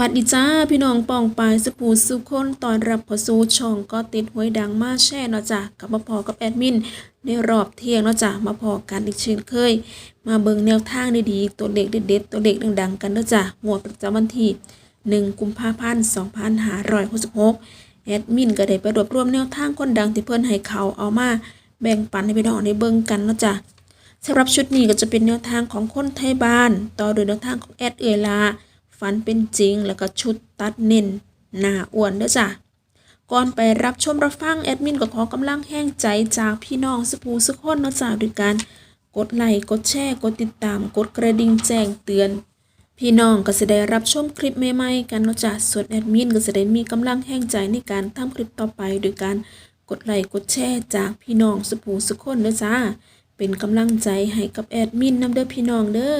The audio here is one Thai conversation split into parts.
วัสดีจ้าพี่น้องปองปายสปูสุคนตอนรับข้าสู่ช่องก็ติดหวยดังมาแช่เนาะจ้ะกับมาพอกับแอดมินในรอบเที่ยงเนาะจ้ะมาพอกันอีกเช่นเคย มาเบิ่งแนวทางดีๆตัวเลขเด็ดๆตัวเลขดังๆกันเนาะจ้ะงวดประจำวันที่ 1 กุมภาพันธ์2566แอดมินก็ได้ไปรวบรวมแนวทางคนดังที่เพิ่นให้เขาเอามาแบ่งปันให้พี่น้องได้เบิ่งกันเนาะจ้ะสำหรับชุดนี้ก็จะเป็นแนวทางของคนไทยบ้าน ต่อโดยแนวทางของแอดเอยลา ฝันเป็นจริงแล้วก็ชุดตัดเน้นหน้าอ้วนเด้อจ้ะก่อนไปรับชมรับฟังแอดมินก็ขอกำลังแห้งใจจากพี่น้องสปูสุกคนเนาะจ้ะด้วยการกดไลค์กดแชร์กดติดตามกดกระดิ่งแจ้งเตือน พี่น้องก็จะได้รับชมคลิปใหม่ๆกันเนาะจ้ะส่วนแอดมินก็จะได้มีกำลังแห้งใจในการทำคลิปต่อไปโดยการกดไลค์กดแชร์จากพี่น้องสปูสุกคนเด้อจ้าเป็นกำลังใจให้กับแอดมินนำเด้อพี่น้องเด้อ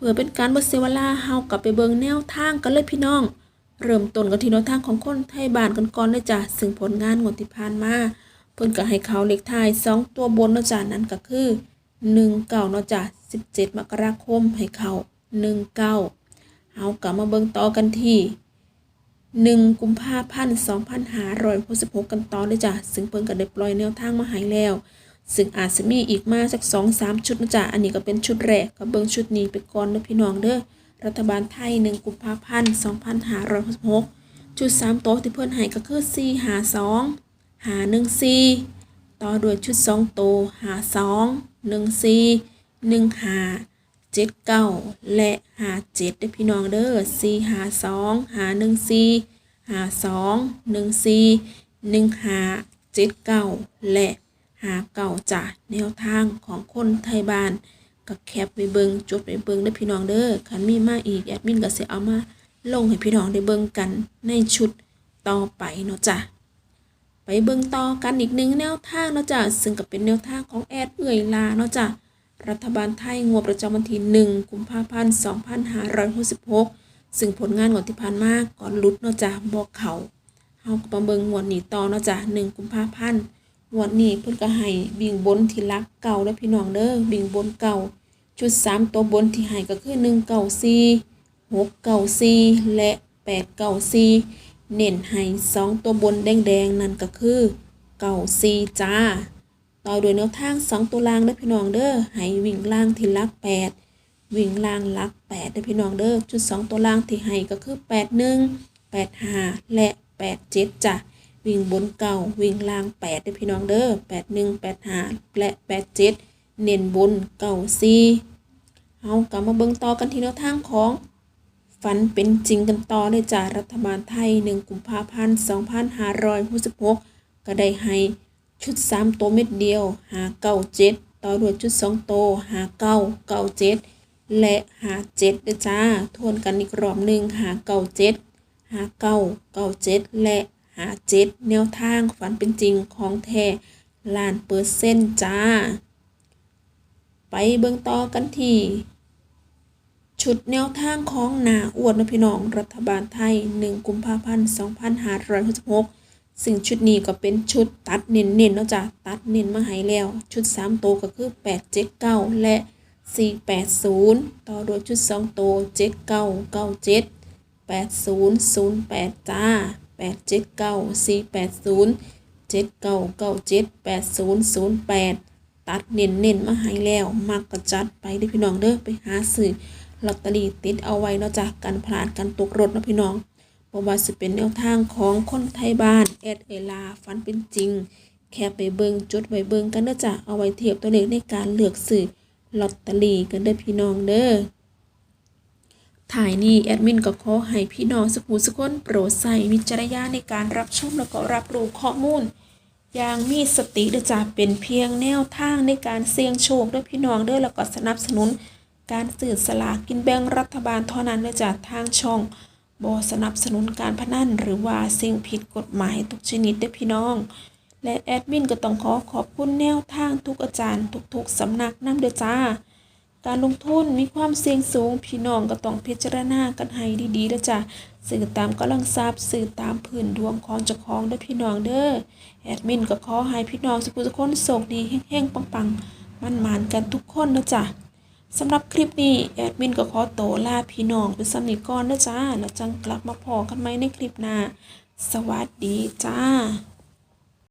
เพื่อเป็นการบ่เสวลาเฮากลับไปเบิงแนวทางกันเลยพี่น้อง เริ่มต้นกันที่แนวทางของคนไทยบ้านกันก่อนเลยจ้ะซึ่งผลงานงวดที่ผ่านมาเพิ่นก็ให้เขาเลขท้ายสองตัวบนเนาะจ้ะนั่นก็คือ1เก้าเนาะจ้ะ17มกราคมให้เขา1เก้าเฮากลับมาเบิงต่อกันที่1กุมภาพันธ์2566กันต่อเลยจ้ะซึ่งเพิ่นก็ได้ปล่อยแนวทางมาให้แล้ว ซึ่งอาจจะมีอีกมาสักสองสามชุดนะจ๊ะอันนี้ก็เป็นชุดแรกก็เบิ่งชุดนี้ไปก่อนเด้อพี่น้องเด้อรัฐบาลไทย1กุมภาพันธ์2566ชุด3โต๊ะที่เพิ่นให้ก็คือ4หา2หา1 4ต่อด้วยชุด2โต๊ะหา2 1 4 1หา7 9และหา7เด้อพี่น้องเด้อ4หา2หา1 4หา2 1 4 1หา7 9และ หาเก่าจ้ะแนวทางของคนไทยบ้านก็แคปไปเบิงจดไปเบิงได้พี่น้องเด้อคันมีมาอีกแอดมินก็สิเอามาลงให้พี่น้องได้เบิงกันในชุดต่อไปเนาะจ้ะไปเบิงต่อกันอีกหนึ่งแนวทางเนาะจ้ะซึ่งก็เป็นแนวทางของแอดเอื่อยลาเนาะจ้ะรัฐบาลไทยงวดประจำวันที่1กุมภาพันธ์2566 ซึ่งผลงานงวดที่ผ่านมาก่อนลุดเนาะจ้ะบอกเขาเฮาก็มาเบิงงวดนี้ต่อเนาะจ้ะ1กุมภาพันธ์ งวดนี้เพิ่นก็ให้บิ่งบนที่ลักเก่าแล้วพี่น้องเด้อบิ่งบนเก่าชุด3ตัวบนที่ให้ก็คือ1เก่า4 6เก่า4และ8เก่า4เน้นให้2ตัวบนแดงๆนั่นก็คือเก่า4จ้า ต่อด้วยแนวทาง2ตัวล่างเด้อพี่น้องเด้อให้วิ่งล่างที่ลัก8วิ่งล่างลัก8เด้อพี่น้องเด้อชุด2ตัวล่างที่ให้ก็คือ81 85แปดหาและ87จ้ะ วิ่งบนเก่าวิ่งล่างแปดเด้อพี่น้องเด้อแปดหนึ่งแปดห้าและแปดเจ็ดเน้นบนเก่าสี่เอากลับมาเบิ่งต่อกันที่แนวทางของฝันเป็นจริงกันต่อเลยจ้ารัฐบาลไทยหนึ่งกุมภาพันธ์สองพันห้าร้อยหกสิบหกก็ได้ให้ชุดสามตัวเม็ดเดียว หาเก้าเจ็ดต่อด้วยชุดสองตัวหาเก้าเก้าเจ็ดและหาเจ็ดเด้อจ้า ทวนกันอีกรอบหนึ่งหาเก้าเจ็ดหาเก้าเก้าเจ็ดและาเจ็ดแนวทางฝันเป็นจริงของแท้ล้านเปอร์เซ็นต์จ้า ไปเบิ่งต่อกันที่ชุดแนวทางของนาอวดนพี่น้องรัฐบาลไทย 1 กุมภาพันธ์ 2566 ซึ่งชุดนี้ก็เป็นชุดตัดเน้นๆเนาะจ้ะตัดเน้นมาให้แล้ว ชุด 3 ตัวก็คือ 879 และ 480 ต่อโดยชุด 2 ตัว 7997 8008 จ้า แปดเจ็ดเก้าสี่แปดศูนย์เจ็ดเก้าเก้าเจ็ดแปดศูนย์ศูนย์แปดตัดเน้นเน้นๆมาให้แล้วมักกระจัดไปด้พี่น้องเด้อไปหาซื้อลอตเตอรี่ติดเอาไว้เนาะจากกันพลาดกันตกรถนะพี่น้องเพราะว่าสิเป็นแนวทางของคนไทยบ้านแอดเอลาฟันเป็นจริง แค่ไปเบิงจุดไว้เบิงกันเด้อจ้ะเอาไว้เทียบตัวเลขในการเลือกซื้อลอตเตอรี่กันเด้อพี่น้องเด้อ ถ่ายนี้แอดมินก็ขอให้พี่น้องสกูสกคนโปรดใส่วิจารณญาณในการรับชมแล้วก็รับรู้ข้อมูล อย่างมีสติเด้อจ้าเป็นเพียงแนวทางในการเสี่ยงโชคด้วยพี่น้องเด้อแล้วก็สนับสนุน การสื่อสลากกินแบ่งรัฐบาลเท่านั้นเด้อจ้าทางช่องบอสนับสนุนการพนันหรือว่าสิ่งผิดกฎหมายทุกชนิดเด้อพี่น้อง และแอดมินก็ต้องขอขอบคุณแนวทางทุกอาจารย์ทุกๆสำนักนํเด้อจ้า การลงทุนมีความเสี่ยงสูง พี่น้องก็ต้องพิจารณากันให้ดีๆนะจ๊ะสื่อตามกำลังทรัพย์สื่อตามพื้นดวงของเจ้าของเด้อพี่น้องเด้อแอดมินก็ขอให้พี่น้องสุขุทุกคนโชคดีเฮงๆปังๆมั่นหมานกันทุกคนนะจ๊ะสำหรับคลิปนี้แอดมินก็ขอโตวลาพี่น้องไปสนิก่อนนะจ้าแล้วจังกลับมาพอกันไหมในคลิปหน้าสวัสดีจ้า